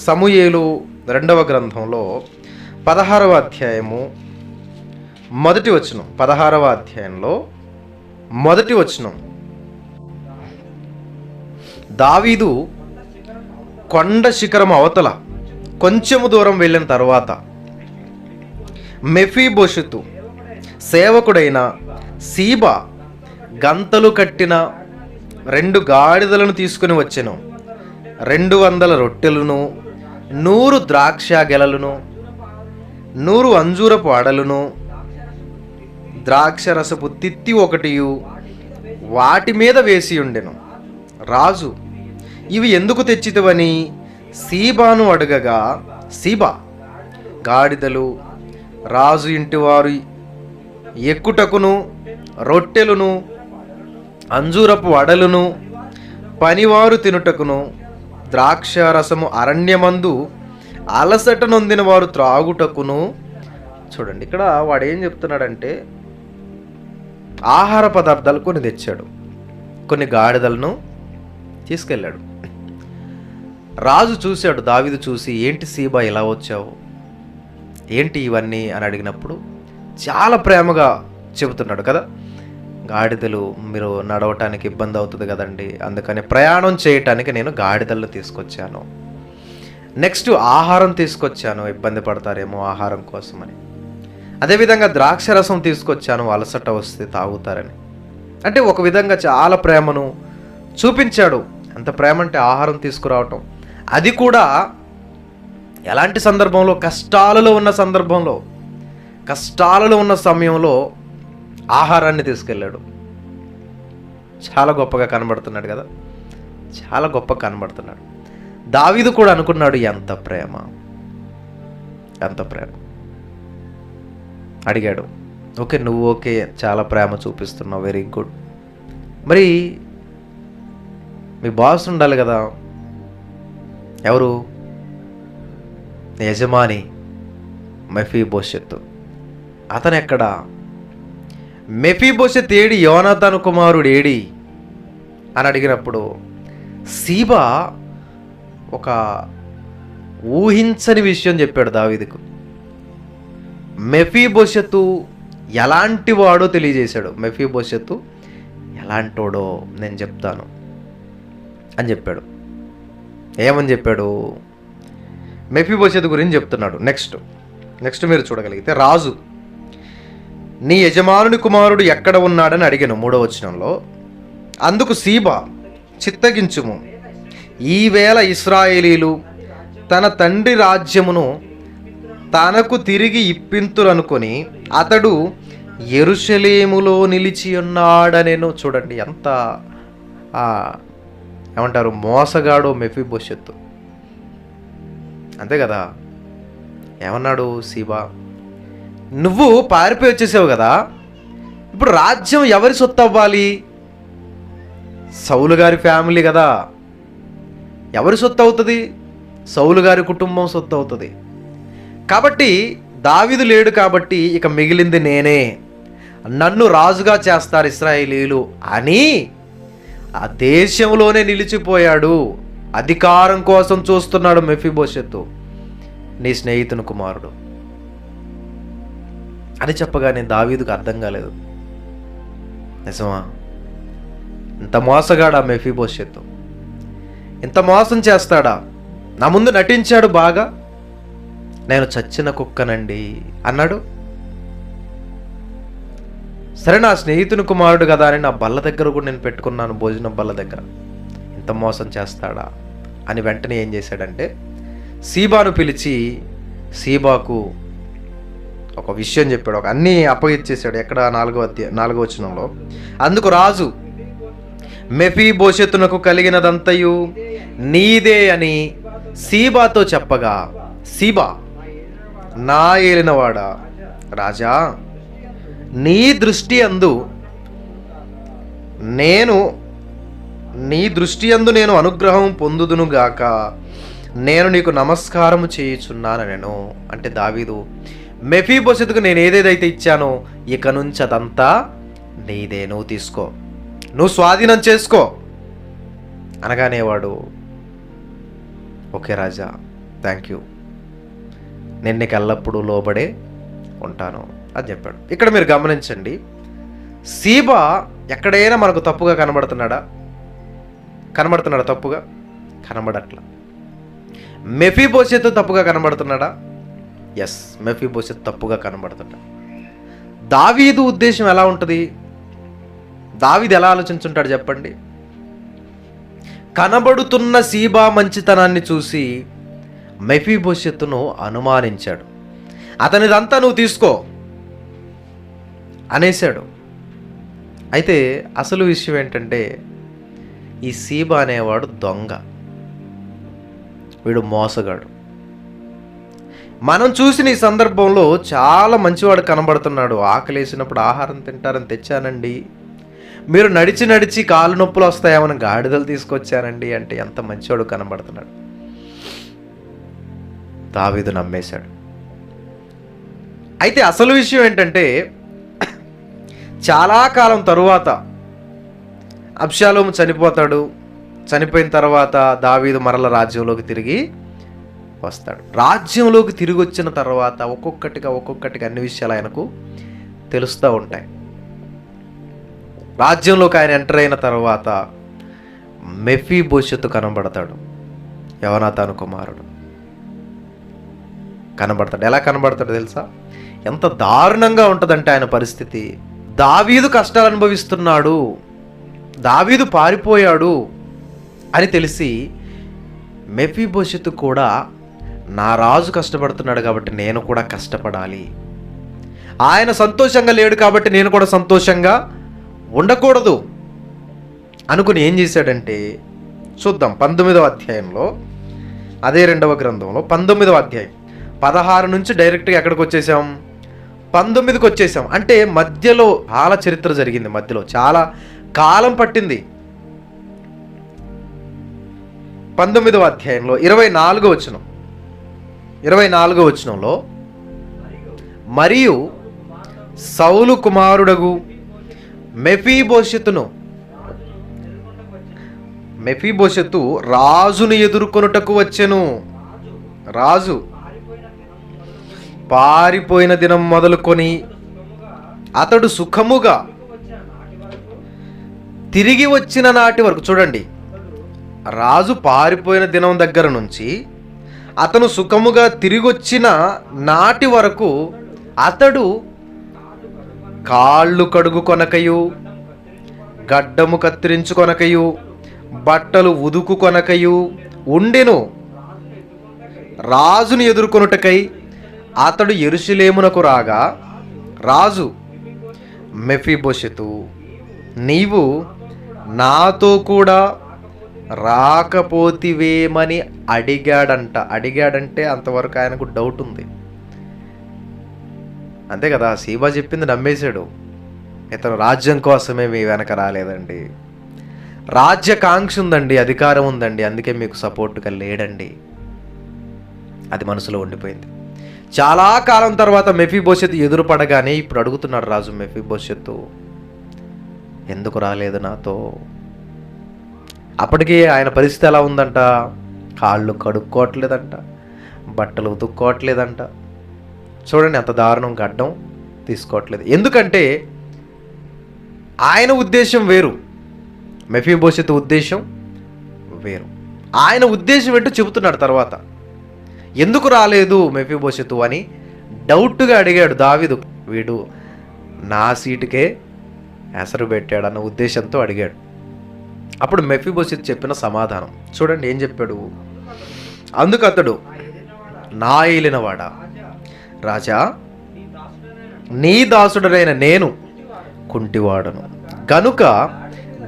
సమూయేలు రెండవ గ్రంథంలో పదహారవ అధ్యాయము మొదటి వచనం. పదహారవ అధ్యాయంలో మొదటి వచనం. దావీదు కొండ శిఖరం అవతల కొంచెము దూరం వెళ్ళిన తర్వాత మెఫీబోషుతు సేవకుడైన సీబా గంతలు కట్టిన రెండు గాడిదలను తీసుకుని వచ్చాను. రెండు వందల రొట్టెలను నూరు ద్రాక్ష గెలలను నూరు అంజూరపు అడలును ద్రాక్షరసపు తిత్తి ఒకటియు వాటి మీద వేసి ఉండెను. రాజు ఇవి ఎందుకు తెచ్చితవని సీబాను అడగగా సీబా గాడిదలు రాజు ఇంటివారు ఎక్కుటకును రొట్టెలును అంజూరపు అడలును పనివారు తినుటకును ద్రాక్షారసము అరణ్యమందు అలసట నొందిన వారు త్రాగుటకును. చూడండి ఇక్కడ వాడు ఏం చెప్తున్నాడంటే ఆహార పదార్థాలు కొన్ని తెచ్చాడు. కొన్ని గాడిదలను తీసుకెళ్ళాడు. రాజు చూశాడు దావిదు చూసి ఏంటి సీబా ఇలా వచ్చావు? ఏంటి ఇవన్నీ? అని అడిగినప్పుడు చాలా ప్రేమగా చెబుతున్నాడు కదా. గాడిదలు మీరు నడవటానికి ఇబ్బంది అవుతుంది కదండి. అందుకని ప్రయాణం చేయటానికి నేను గాడిదలను తీసుకొచ్చాను. నెక్స్ట్ ఆహారం తీసుకొచ్చాను. ఇబ్బంది పడతారేమో ఆహారం కోసమని. అదేవిధంగా ద్రాక్ష రసం తీసుకొచ్చాను. అలసట వస్తే తాగుతారని. అంటే ఒక విధంగా చాలా ప్రేమను చూపించాడు. అంత ప్రేమ అంటే ఆహారం తీసుకురావటం. అది కూడా ఎలాంటి సందర్భంలో? కష్టాలలో ఉన్న సందర్భంలో. కష్టాలలో ఉన్న సమయంలో ఆహారాన్ని తీసుకెళ్ళాడు. చాలా గొప్పగా కనబడుతున్నాడు కదా. చాలా గొప్ప కనబడుతున్నాడు. దావీదు కూడా అనుకున్నాడు ఎంత ప్రేమ ఎంత ప్రేమ. అడిగాడు ఓకే నువ్వు ఓకే చాలా ప్రేమ చూపిస్తున్నావు వెరీ గుడ్ మరి మీ బాస్ ఉండాలి కదా. ఎవరు? యజమాని మెఫీ భవిష్యత్తు. అతను ఎక్కడ మెఫీ తేడి ఏడి యోనాథాను కుమారుడు ఏడి అని అడిగినప్పుడు సీబా ఒక ఊహించని విషయం చెప్పాడు దావీదుకు. మెఫీ ఎలాంటి వాడో తెలియజేశాడు? మెఫీ భవిష్యత్తు ఎలాంటోడో నేను చెప్తాను అని చెప్పాడు. ఏమని చెప్పాడు? మెఫీ గురించి చెప్తున్నాడు. నెక్స్ట్ నెక్స్ట్ మీరు చూడగలిగితే రాజు నీ యజమానుని కుమారుడు ఎక్కడ ఉన్నాడని అడిగాను మూడో వచనంలో. అందుకు సీబా చిత్తగించుము. ఈవేళ ఇస్రాయేలీలు తన తండ్రి రాజ్యమును తనకు తిరిగి ఇప్పింతురనుకొని అతడు ఎరుషలేములో నిలిచి ఉన్నాడనేను. చూడండి ఎంత ఏమంటారు మోసగాడో మెఫీభవిష్యత్తు అంతే కదా? ఏమన్నాడు సీబా? నువ్వు పారిపోయి వచ్చేసావు కదా. ఇప్పుడు రాజ్యం ఎవరి సొత్తు అవ్వాలి సౌలు గారి ఫ్యామిలీ కదా. ఎవరి సొత్తు అవుతుంది సౌలు గారి కుటుంబం సొత్తు అవుతుంది కాబట్టి దావిదు లేడు కాబట్టి ఇక మిగిలింది నేనే. నన్ను రాజుగా చేస్తారు ఇస్రాయేలీలు అని ఆ దేశంలోనే నిలిచిపోయాడు. అధికారం కోసం చూస్తున్నాడు మెఫీభవిష్యత్తు నీ స్నేహితుని కుమారుడు. అని చెప్పగానే దావీదుకు అర్థం కాలేదు. నిజమా? ఇంత మోసగాడా మెఫీభవిష్యత్తు ఇంత మోసం చేస్తాడా? నా ముందు నటించాడు బాగా? నేను చచ్చిన కుక్కనండి అన్నాడు. సరే నా స్నేహితుని కుమారుడు కదా అని నా బల్ల దగ్గర కూడా నేను పెట్టుకున్నాను భోజనం బల్ల దగ్గర. ఇంత మోసం చేస్తాడా? అని వెంటనే ఏం చేశాడంటే సీబాను పిలిచి సీబాకు ఒక విషయం చెప్పాడు ఒక అన్నీ అప్పగిచ్చేసాడు ఎక్కడ నాలుగో అధ్యాయ నాలుగో వచనంలో. అందుకు రాజు మెఫీ భవిష్యత్తునకు కలిగినదంతయు నీదే అని సీబాతో చెప్పగా సీబా నా ఏలినవాడా రాజా నీ దృష్టి అందు నేను నీ దృష్టి అందు నేను అనుగ్రహం పొందుదును గాక నేను నీకు నమస్కారము చేయుచున్నాను నేను అంటే దావీదు మెఫీబోసెత్కు నేను ఏదేదైతే ఇచ్చానో ఇక నుంచి అదంతా నీదే. నువ్వు తీసుకో. నువ్వు స్వాధీనం చేసుకో. అనగానే వాడు ఓకే రాజా థ్యాంక్ యూ. నేను నీకు ఎల్లప్పుడూ లోబడే ఉంటాను అని చెప్పాడు. ఇక్కడ మీరు గమనించండి సీబా ఎక్కడైనా మనకు తప్పుగా కనబడుతున్నాడా? కనబడుతున్నాడా తప్పుగా? కనబడట్లా. మెఫీ తప్పుగా కనబడుతున్నాడా? ఎస్ మెఫీ భవిష్యత్తు తప్పుగా కనబడతాడు దావీదు ఉద్దేశం ఎలా ఉంటుంది? దావీదు ఎలా ఆలోచించుంటాడు చెప్పండి? కనబడుతున్న సీబా మంచితనాన్ని చూసి మెఫీ భవిష్యత్తును అనుమానించాడు. అతనిదంతా నువ్వు తీసుకో అనేశాడు. అయితే అసలు విషయం ఏంటంటే ఈ సీబా అనేవాడు దొంగ. వీడు మోసగాడు. మనం చూసిన ఈ సందర్భంలో చాలా మంచివాడు కనబడుతున్నాడు. ఆకలేసినప్పుడు ఆహారం తింటారని తెచ్చానండి. మీరు నడిచి నడిచి కాలు నొప్పులు వస్తాయేమని గాడిదలు తీసుకొచ్చానండి అంటే ఎంత మంచివాడు కనబడుతున్నాడు. దావీదు నమ్మేశాడు. అయితే అసలు విషయం ఏంటంటే చాలా కాలం తరువాత అబ్షాలోము చనిపోతాడు. చనిపోయిన తర్వాత దావీదు మరల రాజ్యంలోకి తిరిగి వస్తాడు. రాజ్యంలోకి తిరిగి వచ్చిన తర్వాత ఒక్కొక్కటిగా ఒక్కొక్కటిగా అన్ని విషయాలు ఆయనకు తెలుస్తూ ఉంటాయి. రాజ్యంలోకి ఆయన ఎంటర్ అయిన తర్వాత మెఫీ భవిష్యత్తు కనబడతాడు. యవనాథాను కుమారుడు. కనబడతాడు. ఎలా కనబడతాడు తెలుసా? ఎంత దారుణంగా ఉంటుందంటే ఆయన పరిస్థితి. దావీదు కష్టాలు అనుభవిస్తున్నాడు. దావీదు పారిపోయాడు అని తెలిసి మెఫీ భవిష్యత్తు కూడా నా రాజు కష్టపడుతున్నాడు కాబట్టి నేను కూడా కష్టపడాలి. ఆయన సంతోషంగా లేడు కాబట్టి నేను కూడా సంతోషంగా ఉండకూడదు. అనుకుని ఏం చేశాడంటే చూద్దాం పంతొమ్మిదవ అధ్యాయంలో అదే రెండవ గ్రంథంలో పంతొమ్మిదవ అధ్యాయం పదహారు నుంచి డైరెక్ట్గా ఎక్కడికి వచ్చేసాం? పంతొమ్మిదికి వచ్చేసాం. అంటే మధ్యలో చాలా చరిత్ర జరిగింది మధ్యలో చాలా కాలం పట్టింది. పంతొమ్మిదవ అధ్యాయంలో ఇరవై నాలుగో వచనం. ఇరవై నాలుగో వచనంలో మరియు సౌలు కుమారుడగు మెఫీభోషెతును మెఫీభోషెతు రాజును ఎదుర్కొనుటకు వచ్చెను. రాజు పారిపోయిన దినం మొదలుకొని అతడు సుఖముగా తిరిగి వచ్చిన నాటి వరకు చూడండి రాజు పారిపోయిన దినం దగ్గర నుంచి అతను సుఖముగా తిరిగొచ్చిన నాటి వరకు అతడు కాళ్ళు కడుగు కొనకయు గడ్డము కత్తిరించు కొనకయు బట్టలు ఉదుకు కొనకయు ఉండెను. రాజును ఎదుర్కొనుటకై అతడు ఎరుషులేమునకు రాగా రాజు మెఫీబోషెతు నీవు నాతో కూడా రాకపోతివేమని అడిగాడంట. అడిగాడంటే అంతవరకు ఆయనకు డౌట్ ఉంది. అంతే కదా సీబా చెప్పింది నమ్మేశాడు. ఇతను రాజ్యం కోసమే మీ వెనక రాలేదండి. రాజ్యకాంక్ష ఉందండి అధికారం ఉందండి అందుకే మీకు సపోర్ట్గా లేడండి. అది మనసులో ఉండిపోయింది. చాలా కాలం తర్వాత మెఫీ భవిష్యత్తు ఎదురుపడగానే ఇప్పుడు అడుగుతున్నాడు రాజు మెఫీ భవిష్యత్తు ఎందుకు రాలేదు నాతో? అప్పటికి ఆయన పరిస్థితి ఎలా ఉందంట? కాళ్ళు కడుక్కోవట్లేదంట బట్టలు ఉతుక్కోవట్లేదంట. చూడండి అంత దారుణం గడ్డం తీసుకోవట్లేదు. ఎందుకంటే ఆయన ఉద్దేశం వేరు మెఫీ ఉద్దేశం వేరు. ఆయన ఉద్దేశం ఏంటో చెబుతున్నాడు తర్వాత. ఎందుకు రాలేదు మెఫీ అని డౌట్గా అడిగాడు దావిదు. వీడు నా సీటుకే ఎసరు పెట్టాడు అన్న ఉద్దేశంతో అడిగాడు. అప్పుడు మెఫీబోసిత్ చెప్పిన సమాధానం. చూడండి ఏం చెప్పాడు? అందుకు అతడు నా ఏలినవాడా? రాజా నీ దాసుడనైన నేను కుంటివాడను. గనుక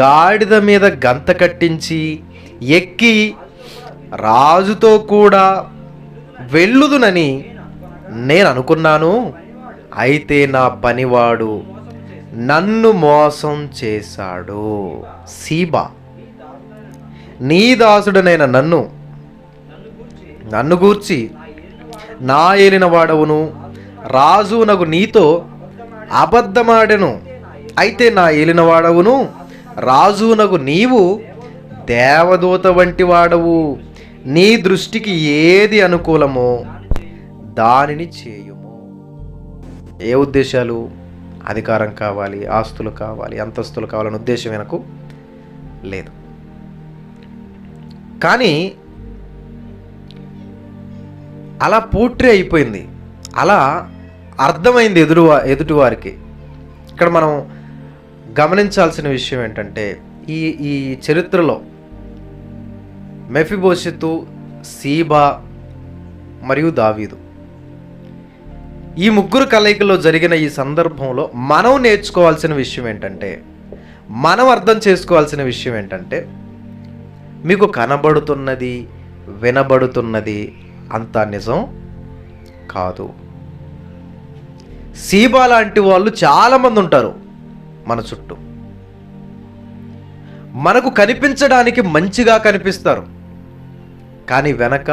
గాడిద మీద గంత కట్టించి ఎక్కి రాజుతో కూడా వెళ్ళుదునని నేను అనుకున్నాను. అయితే నా పనివాడు నన్ను మోసం చేశాడు. సీబా. నీ దాసుడనైన నన్ను నన్ను గూర్చి నా ఏలిన వాడవును. రాజునగు నీతో అబద్ధమాడెను. అయితే నా ఏలిన వాడవును. రాజునగు నీవు దేవదూత వంటి వాడవు. నీ దృష్టికి ఏది అనుకూలమో దానిని చేయుము. ఏ ఉద్దేశాలు? అధికారం కావాలి ఆస్తులు కావాలి అంతస్తులు కావాలనే ఉద్దేశం వెనకు లేదు. కానీ అలా పోట్రీ అయిపోయింది. అలా అర్థమైంది ఎదురు ఎదుటివారికి ఇక్కడ మనం గమనించాల్సిన విషయం ఏంటంటే ఈ ఈ చరిత్రలో మెఫిబోషితు సీబా మరియు దావీదు. ఈ ముగ్గురు కలయికలో జరిగిన ఈ సందర్భంలో మనం నేర్చుకోవాల్సిన విషయం ఏంటంటే మనం అర్థం చేసుకోవాల్సిన విషయం ఏంటంటే మీకు కనబడుతున్నది వినబడుతున్నది అంత నిజం కాదు. సీబా లాంటి వాళ్ళు చాలామంది ఉంటారు మన చుట్టూ. మనకు కనిపించడానికి మంచిగా కనిపిస్తారు. కానీ వెనక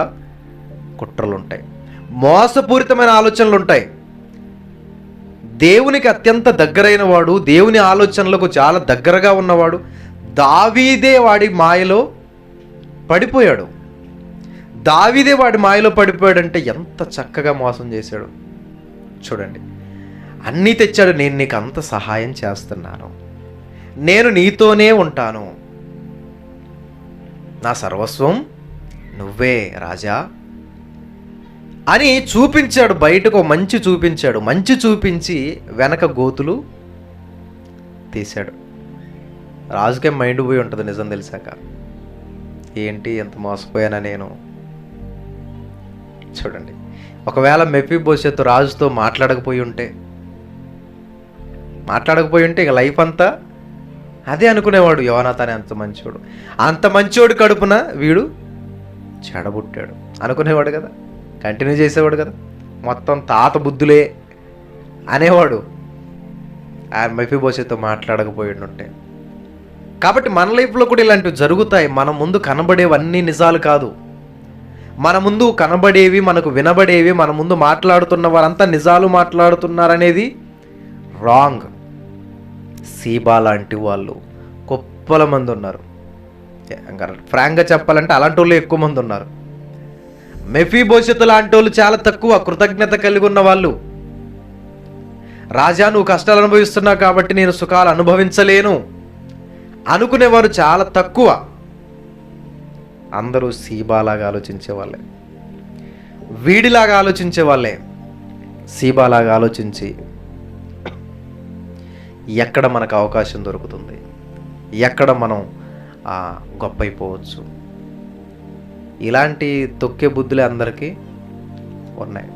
కుట్రలు ఉంటాయి మోసపూరితమైన ఆలోచనలు ఉంటాయి దేవునికి అత్యంత దగ్గరైన వాడు దేవుని ఆలోచనలకు చాలా దగ్గరగా ఉన్నవాడు దావీదే వాడి మాయలో పడిపోయాడు. దావిదే వాడి మాయలో పడిపోయాడంటే ఎంత చక్కగా మోసం చేశాడు. చూడండి అన్నీ తెచ్చాడు నేను నీకు అంత సహాయం చేస్తున్నాను. నేను నీతోనే ఉంటాను. నా సర్వస్వం నువ్వే రాజా అని చూపించాడు బయటకు మంచి చూపించాడు. మంచి చూపించి వెనక గోతులు తీశాడు. రాజుకే మైండ్ పోయి ఉంటుంది నిజం తెలిసాక. ఏంటి ఎంత మోసపోయానా నేను? చూడండి. ఒకవేళ మెఫీ భవిష్యత్తు రాజుతో మాట్లాడకపోయి ఉంటే మాట్లాడకపోయి ఉంటే ఇక లైఫ్ అంతా అదే అనుకునేవాడు యువనాథాని అంత మంచోడు. అంత మంచోడు కడుపున వీడు చెడబుట్టాడు. అనుకునేవాడు కదా. కంటిన్యూ చేసేవాడు కదా. మొత్తం తాత బుద్ధులే అనేవాడు ఆయన మెఫీ భవిష్యత్తు మాట్లాడకపోయి ఉంటే కాబట్టి మన లైఫ్లో కూడా ఇలాంటివి జరుగుతాయి. మన ముందు కనబడేవన్నీ నిజాలు కాదు. మన ముందు కనబడేవి మనకు వినబడేవి మన ముందు మాట్లాడుతున్న వారంతా నిజాలు మాట్లాడుతున్నారనేది రాంగ్. సీబా లాంటి వాళ్ళు గొప్పల మంది ఉన్నారు. ఫ్రాంక్గా చెప్పాలంటే అలాంటి వాళ్ళు ఎక్కువ మంది ఉన్నారు. మెఫీ భవిష్యత్తు లాంటి వాళ్ళు చాలా తక్కువ కృతజ్ఞత కలిగి ఉన్న వాళ్ళు. రాజా నువ్వు కష్టాలు అనుభవిస్తున్నావు కాబట్టి నేను సుఖాలు అనుభవించలేను. అనుకునేవారు చాలా తక్కువ. అందరూ సీబాలాగా ఆలోచించే వాళ్ళే. వీడిలాగా ఆలోచించే వాళ్ళే. సీబాలాగా ఆలోచించి ఎక్కడ మనకు అవకాశం దొరుకుతుంది? ఎక్కడ మనం ఆ, గొప్ప అయిపోవచ్చు ఇలాంటి తొక్కే బుద్ధులే అందరికీ ఉన్నాయి.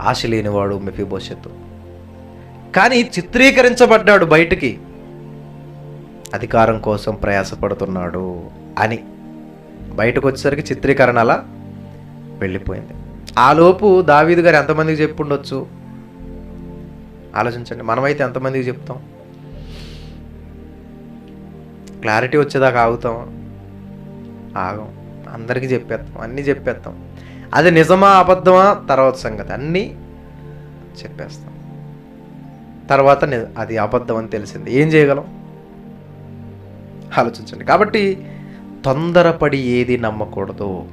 ఆశ లేనివాడు మెఫీ భవిష్యత్తు కానీ చిత్రీకరించబడ్డాడు బయటికి. అధికారం కోసం ప్రయాసపడుతున్నాడు అని బయటకు వచ్చేసరికి చిత్రీకరణ అలా వెళ్ళిపోయింది. ఆ లోపు దావీదు గారు ఎంతమందికి చెప్పుండొచ్చు? ఆలోచించండి మనమైతే ఎంతమందికి చెప్తాం? క్లారిటీ వచ్చేదాకా ఆగుతాం? ఆగం. అందరికీ చెప్పేస్తాం అన్నీ చెప్పేస్తాం. అది నిజమా అబద్ధమా తర్వాత సంగతి అన్నీ చెప్పేస్తాం. తర్వాత అది అబద్ధం అని తెలిసింది. ఏం చేయగలం? ఆలోచించండి. కాబట్టి తొందరపడి ఏది నమ్మకూడదు?